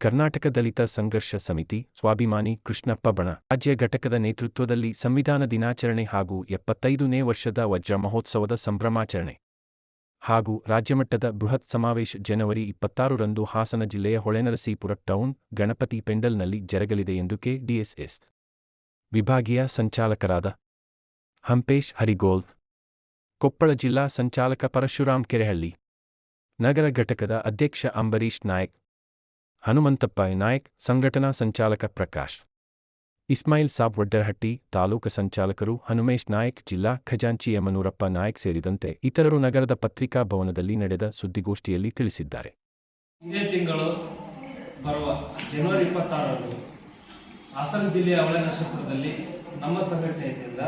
ಕರ್ನಾಟಕ ದಲಿತ ಸಂಘರ್ಷ ಸಮಿತಿ, ಸ್ವಾಭಿಮಾನಿ ಕೃಷ್ಣಪ್ಪ ಬಣ, ರಾಜ್ಯ ಘಟಕದ ನೇತೃತ್ವದಲ್ಲಿ ಸಂವಿಧಾನ ದಿನಾಚರಣೆ ಹಾಗೂ ಎಪ್ಪತ್ತೈದನೇ ವರ್ಷದ ವಜ್ರ ಮಹೋತ್ಸವದ ಸಂಭ್ರಮಾಚರಣೆ. ಹಾಗೂ ರಾಜ್ಯಮಟ್ಟದ ಬೃಹತ್ ಸಮಾವೇಶ ಜನವರಿ ಇಪ್ಪತ್ತಾರರಂದು ಹಾಸನ ಜಿಲ್ಲೆಯ ಹೊಳೆನರಸೀಪುರ ಟೌನ್, ಗಣಪತಿ ಪೆಂಡಲ್ನಲ್ಲಿ ಜರಗಲಿದೆ ಎಂದು ಕೆಡಿಎಸ್ಎಸ್ ವಿಭಾಗೀಯ ಸಂಚಾಲಕರಾದ ಹಂಪೇಶ್ ಹರಿಗೋಲ್, ಕೊಪ್ಪಳ ಜಿಲ್ಲಾ ಸಂಚಾಲಕ ಪರಶುರಾಮ್ ಕೆರೆಹಳ್ಳಿ, ನಗರ ಘಟಕದ ಅಧ್ಯಕ್ಷ ಅಂಬರೀಶ್ ನಾಯಕ್ ಹನುಮಂತಪ್ಪ ನಾಯಕ್, ಸಂಘಟನಾ ಸಂಚಾಲಕ ಪ್ರಕಾಶ್. ಇಸ್ಮಾಯಿಲ್ ಸಾಬ್ ವಡ್ಡರಹಟ್ಟಿ, ತಾಲೂಕು ಸಂಚಾಲಕರು ಹನುಮೇಶ್ ನಾಯಕ್, ಜಿಲ್ಲಾ ಖಜಾಂಚಿ ಯಮನೂರಪ್ಪ ನಾಯಕ್ ಸೇರಿದಂತೆ ಇತರರು ನಗರದ ಪತ್ರಿಕಾ ಭವನದಲ್ಲಿ ನಡೆದ ಸುದ್ದಿಗೋಷ್ಠಿಯಲ್ಲಿ ತಿಳಿಸಿದ್ದಾರೆ. ಇದೇ ತಿಂಗಳು ಬರುವ ಜನವರಿ ಇಪ್ಪತ್ತಾರರಂದು ಹಾಸನ ಜಿಲ್ಲೆಯ ಅವಳನರಸೀಪುರದಲ್ಲಿ ನಮ್ಮ ಸಂಘಟನೆಯಿಂದ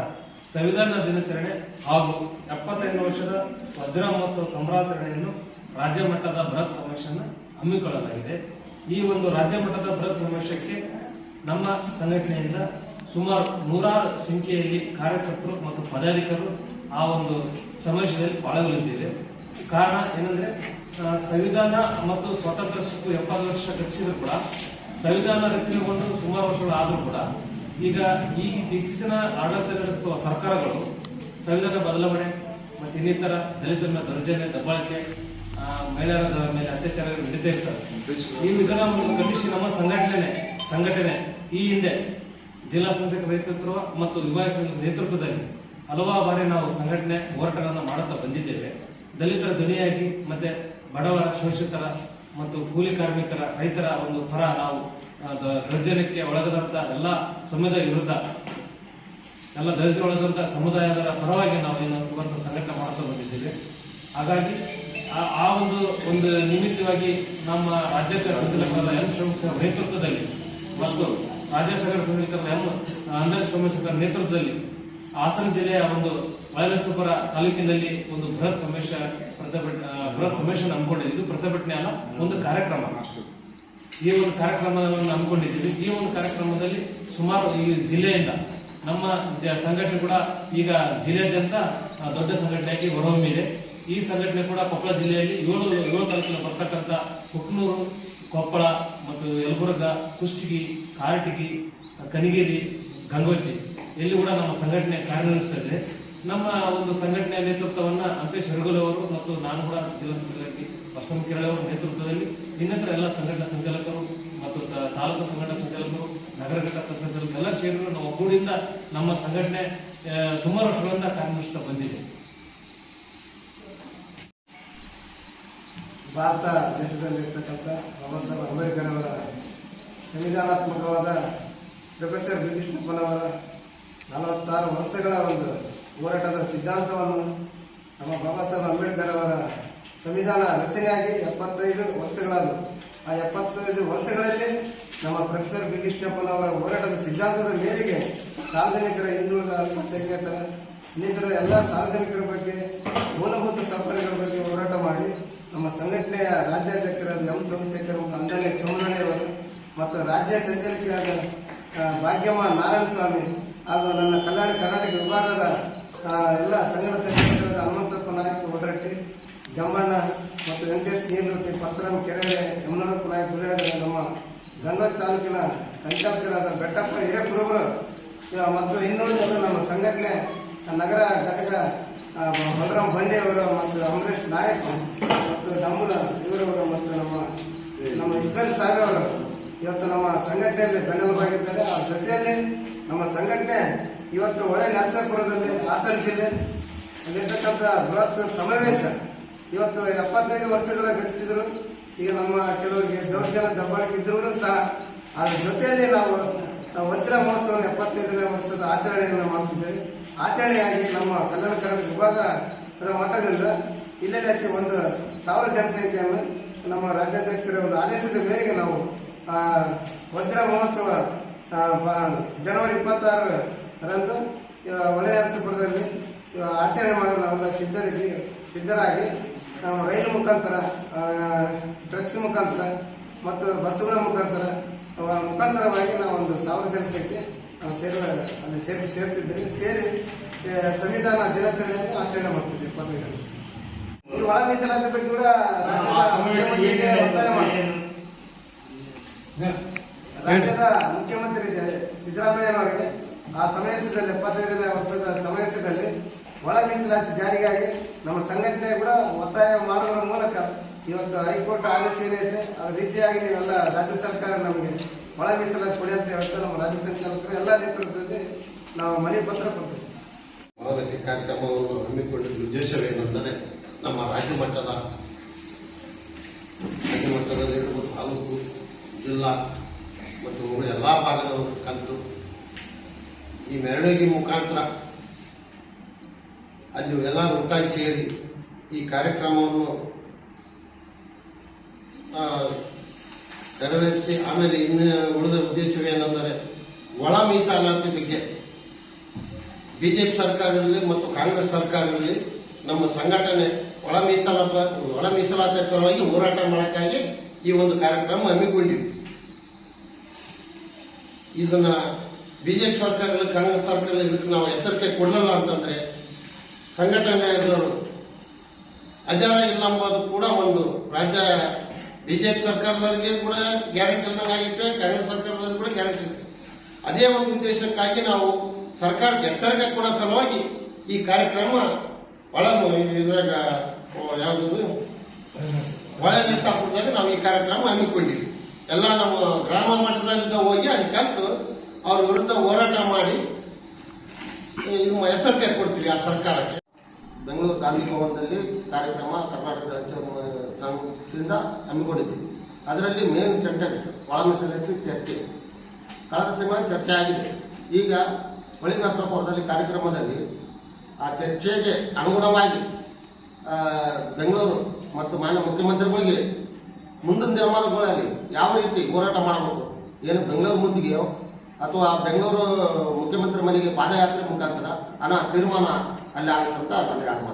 ಸಂವಿಧಾನ ದಿನಾಚರಣೆ ಹಾಗೂ ಎಪ್ಪತ್ತೈದು ವರ್ಷದ ವಜ್ರ ಮಹೋತ್ಸವ ಸಂಭ್ರಾಚರಣೆಯನ್ನು ರಾಜ್ಯ ಮಟ್ಟದ ಬೃಹತ್ ಸಮಾವೇಶವನ್ನು ಹಮ್ಮಿಕೊಳ್ಳಲಾಗಿದೆ. ಈ ಒಂದು ರಾಜ್ಯ ಮಟ್ಟದ ಬೃಹತ್ ಸಮಾವೇಶಕ್ಕೆ ನಮ್ಮ ಸಂಘಟನೆಯಿಂದ ಸುಮಾರು ನೂರಾರು ಸಂಖ್ಯೆಯಲ್ಲಿ ಕಾರ್ಯಕರ್ತರು ಮತ್ತು ಪದಾಧಿಕಾರರು ಆ ಒಂದು ಸಮಾವೇಶದಲ್ಲಿ ಪಾಲ್ಗೊಳ್ಳಿದ್ದೇವೆ ಕಾರಣ ಏನಂದ್ರೆ ಸಂವಿಧಾನ ಮತ್ತು ಸ್ವಾತಂತ್ರ್ಯ ಸಿಕ್ಕು ಎಪ್ಪತ್ತು ವರ್ಷ ರಚಿಸಿದ್ರು ಕೂಡ, ಸಂವಿಧಾನ ರಚನೆಗೊಂಡು ಸುಮಾರು ವರ್ಷಗಳು ಆದರೂ ಕೂಡ, ಈಗ ಈ ದಿಕ್ಕಿನ ಆಡಳಿತ ನಡೆಸುವ ಸರ್ಕಾರಗಳು ಸಂವಿಧಾನ ಬದಲಾವಣೆ ಮತ್ತು ಇನ್ನಿತರ ದಲಿತರ ದರ್ಜೆ ದಬ್ಬಾಳಿಕೆ ಮಹಿಳೆಯರ ಮೇಲೆ ಅತ್ಯಾಚಾರ ನಡೀತಾ ಇರ್ತವೆ. ಈ ವಿಧಾನ ಖಂಡಿಸಿ ನಮ್ಮ ಸಂಘಟನೆ ಸಂಘಟನೆ ಈ ಹಿಂದೆ ಜಿಲ್ಲಾ ಸಂಸ್ಥೆ ನೇತೃತ್ವ ಮತ್ತು ವಿಭಾಗ ನೇತೃತ್ವದಲ್ಲಿ ಹಲವಾರು ಬಾರಿ ನಾವು ಸಂಘಟನೆ ಹೋರಾಟಗಳನ್ನು ಮಾಡುತ್ತಾ ಬಂದಿದ್ದೇವೆ. ದಲಿತರ ಧ್ವನಿಯಾಗಿ ಮತ್ತೆ ಬಡವರ ಶೋಷಿತರ ಮತ್ತು ಕೂಲಿ ಕಾರ್ಮಿಕರ ರೈತರ ಒಂದು ಪರ ನಾವು ದೌರ್ಜನ್ಯಕ್ಕೆ ಒಳಗದಂತ ಎಲ್ಲ ಸಮುದಾಯ ವಿರುದ್ಧ, ಎಲ್ಲ ದಲಿತರ ಒಳಗಂತ ಸಮುದಾಯದ ಪರವಾಗಿ ನಾವು ಏನು ಸಂಘಟನೆ ಮಾಡ್ತಾ ಬಂದಿದ್ದೇವೆ. ಹಾಗಾಗಿ ಆ- ಒಂದು ಒಂದು ನಿಮಿತ್ತವಾಗಿ ನಮ್ಮ ರಾಜ್ಯಾಧ್ಯಕ್ಷ ಸಂಚಾಲಕರಾದ ಎಂ ಸೋಮಶೇಖರ್ ನೇತೃತ್ವದಲ್ಲಿ ಮತ್ತು ರಾಜ್ಯ ಸರ್ಕಾರ ಸಂಚಾಲಕರಾದ ಎಂ ಅಂದರ್ ಸೋಮಶೇಖರ್ ನೇತೃತ್ವದಲ್ಲಿ ಹಾಸನ ಜಿಲ್ಲೆಯ ಒಂದು ಮೈಲಸೂಪುರ ತಾಲೂಕಿನಲ್ಲಿ ಒಂದು ಬೃಹತ್ ಸಮೇಶ ಬೃಹತ್ ಸಮೇಶನ ಹಮ್ಮಿಕೊಂಡಿದ್ದು ಪ್ರತಿಭಟನೆ ಅಲ್ಲ, ಒಂದು ಕಾರ್ಯಕ್ರಮ. ಈ ಒಂದು ಕಾರ್ಯಕ್ರಮವನ್ನು ಹಮ್ಮಿಕೊಂಡಿದ್ದೀವಿ. ಈ ಒಂದು ಕಾರ್ಯಕ್ರಮದಲ್ಲಿ ಸುಮಾರು ಈ ಜಿಲ್ಲೆಯಿಂದ ನಮ್ಮ ಸಂಘಟನೆ ಕೂಡ ಈಗ ಜಿಲ್ಲೆಯಾದ್ಯಂತ ದೊಡ್ಡ ಸಂಘಟನೆಯಾಗಿ ಹೊರಹೊಮ್ಮಿದೆ. ಈ ಸಂಘಟನೆ ಕೂಡ ಕೊಪ್ಪಳ ಜಿಲ್ಲೆಯಲ್ಲಿ ಏಳು ಏಳು ತಾಲೂಕಿನ ಬರ್ತಕ್ಕಂಥ ಕುಕ್ನೂರು, ಕೊಪ್ಪಳ ಮತ್ತು ಯಲಬುರ್ಗ, ಕುಷ್ಟಗಿ, ಕಾರಟಗಿ, ಕಣಿಗೇರಿ ಗಂಗೋತಿ ಎಲ್ಲಿ ಕೂಡ ನಮ್ಮ ಸಂಘಟನೆ ಕಾರ್ಯನಿರ್ವಹಿಸ್ತಾ ಇದೆ. ನಮ್ಮ ಒಂದು ಸಂಘಟನೆಯ ನೇತೃತ್ವವನ್ನು ಅಂಕೇಶ್ ಹೆರಗುಲ್ ಅವರು ಮತ್ತು ನಾನು ಕೂಡ ಜಿಲ್ಲಾ ಸಂಚಾಲಕಿ ಪರ್ಸನ್ ಅವರು ನೇತೃತ್ವದಲ್ಲಿ ಇನ್ನಿತರ ಎಲ್ಲ ಸಂಘಟನಾ ಸಂಚಾಲಕರು ಮತ್ತು ತಾಲೂಕು ಸಂಘಟನಾ ಸಂಚಾಲಕರು, ನಗರ ಘಟಕ ಸಂಚಾಲಕರು, ಎಲ್ಲ ಸೇರಿದ್ರು ನಾವು ಒಗ್ಗೂಡಿಯಿಂದ ನಮ್ಮ ಸಂಘಟನೆ ಸುಮಾರು ವರ್ಷಗಳಿಂದ ಕಾರ್ಯನಿರ್ವಹಿಸ್ತಾ ಬಂದಿದೆ. ಭಾರತ ದೇಶದಲ್ಲಿರ್ತಕ್ಕಂಥ ಬಾಬಾ ಸಾಹೇಬ್ ಅಂಬೇಡ್ಕರ್ ಅವರ ಸಂವಿಧಾನಾತ್ಮಕವಾದ ಪ್ರೊಫೆಸರ್ ಬಿ ಅವರ ನಲವತ್ತಾರು ವರ್ಷಗಳ ಒಂದು ಹೋರಾಟದ ಸಿದ್ಧಾಂತವನ್ನು ನಮ್ಮ ಬಾಬಾ ಸಾಹೇಬ್ ಅಂಬೇಡ್ಕರ್ ಅವರ ಸಂವಿಧಾನ ರಚನೆಯಾಗಿ ಎಪ್ಪತ್ತೈದು ವರ್ಷಗಳಾದವು. ಆ ಎಪ್ಪತ್ತೈದು ವರ್ಷಗಳಲ್ಲಿ ನಮ್ಮ ಪ್ರೊಫೆಸರ್ ಬಿ ಕೃಷ್ಣಪ್ಪನವರ ಹೋರಾಟದ ಸಿದ್ಧಾಂತದ ಮೇರೆಗೆ ಸಾರ್ವಜನಿಕರ ಹಿಂದುಳಿದ ಅಲ್ಪಸಂಖ್ಯಾತರ ಇನ್ನಿತರ ಎಲ್ಲ ಸಾರ್ವಜನಿಕರ ಬಗ್ಗೆ ಮೂಲಭೂತ ಸೌಕರ್ಯಗಳ ಬಗ್ಗೆ ಹೋರಾಟ ಮಾಡಿ ನಮ್ಮ ಸಂಘಟನೆಯ ರಾಜ್ಯಾಧ್ಯಕ್ಷರಾದ ಎಂ ಸೋಮಶೇಖರ್ ಮತ್ತು ಸೋಮನಹಳ್ಳಿಯವರು ಮತ್ತು ರಾಜ್ಯ ಸಂಚಾಲಕಿಯಾದ ಭಾಗ್ಯಮ್ಮ ನಾರಾಯಣ ಸ್ವಾಮಿ ಹಾಗೂ ನನ್ನ ಕಲ್ಯಾಣ ಕರ್ನಾಟಕ ವಿಭಾಗದ ಎಲ್ಲ ಸಂಘದ ಸಂಚಾಲಕರಾದ ಹನುಮಂತಪ್ಪ ನಾಯಕ್ ಒಡ್ರಟ್ಟಿ, ಜಮ್ಮಣ್ಣ ಮತ್ತು ವೆಂಕಟೇಶ್ ನೀರ್ಲುಟ್ಟಿ ಪರಶುರಾಮ್ ಕೆರೆ ಯಮನಪ್ಪ ನಾಯಕ್ ಗುರಿಯಾದ ನಮ್ಮ ಗಂಗೋತ್ ತಾಲೂಕಿನ ಸಂಚಾಲಕರಾದ ಬೆಟ್ಟಪ್ಪ ಹಿರೇಪುರವರು ಮತ್ತು ಇನ್ನೊಂದು ನಮ್ಮ ಸಂಘಟನೆ ನಗರ ಘಟಕ ಬಲರಾಮ್ ಬಂಡೆಯವರು ಮತ್ತು ಅಮರೇಶ್ ನಾಯಕ್. ಮತ್ತು ನಮ್ಮನ ಇವರವರು ಮತ್ತು ನಮ್ಮ ನಮ್ಮ ಇಸ್ರೇಲ್ ಸಾಹೇಬ್ ಇವತ್ತು ನಮ್ಮ ಸಂಘಟನೆಯಲ್ಲಿ ಬೆನ್ನೆಲುಬಾಗಿದ್ದಾರೆ. ಆ ಜೊತೆಯಲ್ಲಿ ನಮ್ಮ ಸಂಘಟನೆ ಇವತ್ತು ಒಳ್ಳೆ ನರಸಾಪುರದಲ್ಲಿ ಹಾಸನ ಜಿಲ್ಲೆ ಅಲ್ಲಿರ್ತಕ್ಕಂಥ ಬೃಹತ್ ಸಮಾವೇಶ ಇವತ್ತು ಎಪ್ಪತ್ತೈದು ವರ್ಷಗಳ ಗಳಿಸಿದ್ರು ಈಗ ನಮ್ಮ ಕೆಲವರಿಗೆ ದೌರ್ಜನ್ಯ ದಬ್ಬಾಳಿಕೆ ಇದ್ರೂ ಸಹ ಅದ್ರ ಜೊತೆಯಲ್ಲಿ ನಾವು ನಾವು ವಜ್ರ ಮಹೋತ್ಸವ ಎಪ್ಪತ್ತೈದನೇ ವರ್ಷದ ಆಚರಣೆಯನ್ನು ಮಾಡ್ತಿದ್ದೇವೆ. ಆಚರಣೆಯಾಗಿ ನಮ್ಮ ಕಲ್ಯಾಣ ಕರ್ನಾಟಕ ವಿಭಾಗದ ಮಟ್ಟದಿಂದ ಇಲ್ಲೆಲ್ಲ ಒಂದು ಸಾವಿರ ಜನಸಂಖ್ಯೆಯನ್ನು ನಮ್ಮ ರಾಜ್ಯಾಧ್ಯಕ್ಷರ ಒಂದು ಆದೇಶದ ಮೇರೆಗೆ ನಾವು ವಜ್ರ ಮಹೋತ್ಸವ ಜನವರಿ ಇಪ್ಪತ್ತಾರರಂದು ಒಳ್ಳೆ ನರಸೀಪುರದಲ್ಲಿ ಆ, ಆಚರಣೆ ಮಾಡಲು ನಾವೆಲ್ಲ ಸಿದ್ಧರಿಗೆ ಸಿದ್ಧರಾಗಿ ನಾವು ರೈಲು ಮುಖಾಂತರ ಟ್ರಕ್ಸ್ ಮುಖಾಂತರ ಮತ್ತು ಬಸ್ಸುಗಳ ಮುಖಾಂತರ ಮುಖಾಂತರವಾಗಿ ನಾವು ಒಂದು ಸಾವಿರ ಜನಸಂಖ್ಯೆ ಸೇರುವ ಅಲ್ಲಿ ಸೇರಿ ಸೇರ್ತಿದ್ದೇವೆ. ಸೇರಿ ಸಂವಿಧಾನ ದಿನಾಚರಣೆಯನ್ನು ಆಚರಣೆ ಮಾಡ್ತಿದ್ದೇವೆ. ಇಪ್ಪತ್ತೈದು ಈ ಒಳ ಮೀಸಲಾತಿ ಬಗ್ಗೆ ಕೂಡ ರಾಜ್ಯದ ಮುಖ್ಯಮಂತ್ರಿಗೆ ಒತ್ತಾಯ ಮಾಡ್ತೀವಿ ರಾಜ್ಯದ ಮುಖ್ಯಮಂತ್ರಿ ಸಿದ್ದರಾಮಯ್ಯನವರಿಗೆ ಆ ಸಮಯದಲ್ಲಿ ಎಪ್ಪತ್ತೈದನೇ ವರ್ಷದ ಸಮಯದಲ್ಲಿ ಒಳ ಮೀಸಲಾತಿ ಜಾರಿಗಾಗಿ ನಮ್ಮ ಸಂಘಟನೆ ಕೂಡ ಒತ್ತಾಯ ಮಾಡುವ ಮೂಲಕ ಇವತ್ತು ಹೈಕೋರ್ಟ್ ಆದೇಶ ಏನೈತೆ ಅದ ರೀತಿಯಾಗಿ ನೀವೆಲ್ಲ ರಾಜ್ಯ ಸರ್ಕಾರ ನಮಗೆ ಒಳ ಮೀಸಲಾತಿ ಕೊಡಿ ಅಂತ ಹೇಳ್ತಾ ನಮ್ಮ ರಾಜ್ಯ ಸಂಚಾಲಕರು ಎಲ್ಲ ನೇತೃತ್ವದಲ್ಲಿ ನಾವು ಮನೆ ಪತ್ರ ಕೊಡ್ತೀವಿ ಕಾರ್ಯಕ್ರಮವನ್ನು ಹಮ್ಮಿಕೊಂಡಿದ್ದ ಉದ್ದೇಶವೇನೆಂದರೆ ನಮ್ಮ ರಾಜ್ಯ ಮಟ್ಟದ ರಾಜ್ಯ ಮಟ್ಟದಲ್ಲಿ ತಾಲೂಕು, ಜಿಲ್ಲಾ ಮತ್ತು ಎಲ್ಲ ಭಾಗದವರು ಕಲಿತು ಈ ಮೆರವಣಿಗೆ ಮುಖಾಂತರ ಅಲ್ಲಿ ಎಲ್ಲ ಒಟ್ಟಾಗಿ ಸೇರಿ ಈ ಕಾರ್ಯಕ್ರಮವನ್ನು ನೆರವೇರಿಸಿ ಆಮೇಲೆ ಇನ್ನು ಉಳಿದ ಉದ್ದೇಶವೇನೆಂದರೆ ಒಳ ಮೀಸಲಾತಿ ಬಗ್ಗೆ. ಬಿಜೆಪಿ ಸರ್ಕಾರದಲ್ಲಿ ಮತ್ತು ಕಾಂಗ್ರೆಸ್ ಸರ್ಕಾರದಲ್ಲಿ ನಮ್ಮ ಸಂಘಟನೆ ಒಳ ಮೀಸಲ ಒಳ ಮೀಸಲಾತಿ ಸಲುವಾಗಿ ಹೋರಾಟ ಮಾಡೋಕ್ಕಾಗಿ ಈ ಒಂದು ಕಾರ್ಯಕ್ರಮ ಹಮ್ಮಿಕೊಂಡಿವಿ ಇದನ್ನ ಬಿಜೆಪಿ ಸರ್ಕಾರ ಕಾಂಗ್ರೆಸ್ ಸರ್ಕಾರ ಇದಕ್ಕೆ ನಾವು ಎಚ್ಚರಿಕೆ ಕೊಡಲಿಲ್ಲ ಅಂತಂದ್ರೆ ಸಂಘಟನೆ ಅಜಾರ ಇಲ್ಲ ಅಂಬೋದು ಕೂಡ ಒಂದು ರಾಜ್ಯ ಬಿಜೆಪಿ ಸರ್ಕಾರದವರಿಗೆ ಕೂಡ ಗ್ಯಾರಂಟಿ ಇಲ್ದಂಗೆ ಕಾಂಗ್ರೆಸ್ ಸರ್ಕಾರದವ್ರಿಗೆ ಕೂಡ ಗ್ಯಾರಂಟಿ ಇದೆ ಅದೇ ಒಂದು ಉದ್ದೇಶಕ್ಕಾಗಿ ನಾವು ಸರ್ಕಾರಕ್ಕೆ ಎಚ್ಚರಿಕೆ ಕೊಡೋ ಸಲುವಾಗಿ ಈ ಕಾರ್ಯಕ್ರಮ ಒಳ ಇದ್ರಾಗ ಯಾವುದು ಒಳ ನಿಸ್ತಾಪುರದಾಗ ನಾವು ಈ ಕಾರ್ಯಕ್ರಮ ಹಮ್ಮಿಕೊಂಡಿವಿ. ಎಲ್ಲ ನಮ್ಮ ಗ್ರಾಮ ಮಟ್ಟದಿಂದ ಹೋಗಿ ಅಲ್ಲಿ ಕಲಿತು ಅವ್ರ ವಿರುದ್ಧ ಹೋರಾಟ ಮಾಡಿ ಎಚ್ಚರಿಕೆ ಕೊಡ್ತೀವಿ ಆ ಸರ್ಕಾರಕ್ಕೆ. ಬೆಂಗಳೂರು ಗಾಂಧಿ ಭವನದಲ್ಲಿ ಕಾರ್ಯಕ್ರಮ ಕರ್ನಾಟಕ ಸಂಘದಿಂದ ಹಮ್ಮಿಕೊಂಡಿದ್ದೀವಿ. ಅದರಲ್ಲಿ ಮೇನ್ ಸೆಂಟೆನ್ಸ್ ಒಳ ಚರ್ಚೆ. ಕಾರ್ಯಕ್ರಮ ಚರ್ಚೆ ಆಗಿದೆ. ಈಗ ಹೊಳಿ ನರಸಾಪುರದಲ್ಲಿ ಕಾರ್ಯಕ್ರಮದಲ್ಲಿ ಆ ಚರ್ಚೆಗೆ ಅನುಗುಣವಾಗಿ ಬೆಂಗಳೂರು ಮತ್ತು ಮಾನ್ಯ ಮುಖ್ಯಮಂತ್ರಿಗಳಿಗೆ ಮುಂದಿನ ದಿನಮಾನಗಳಲ್ಲಿ ಯಾವ ರೀತಿ ಹೋರಾಟ ಮಾಡಬೇಕು? ಏನು ಬೆಂಗಳೂರು ಮುಂದಿಗೆ ಅಥವಾ ಬೆಂಗಳೂರು ಮುಖ್ಯಮಂತ್ರಿ ಮನೆಗೆ ಪಾದಯಾತ್ರೆ ಮುಖಾಂತರ ಅನ್ನೋ ತೀರ್ಮಾನ ಅಲ್ಲಿ ಆಗುತ್ತಂತ ಅಂತ ಮಾತನ್ನು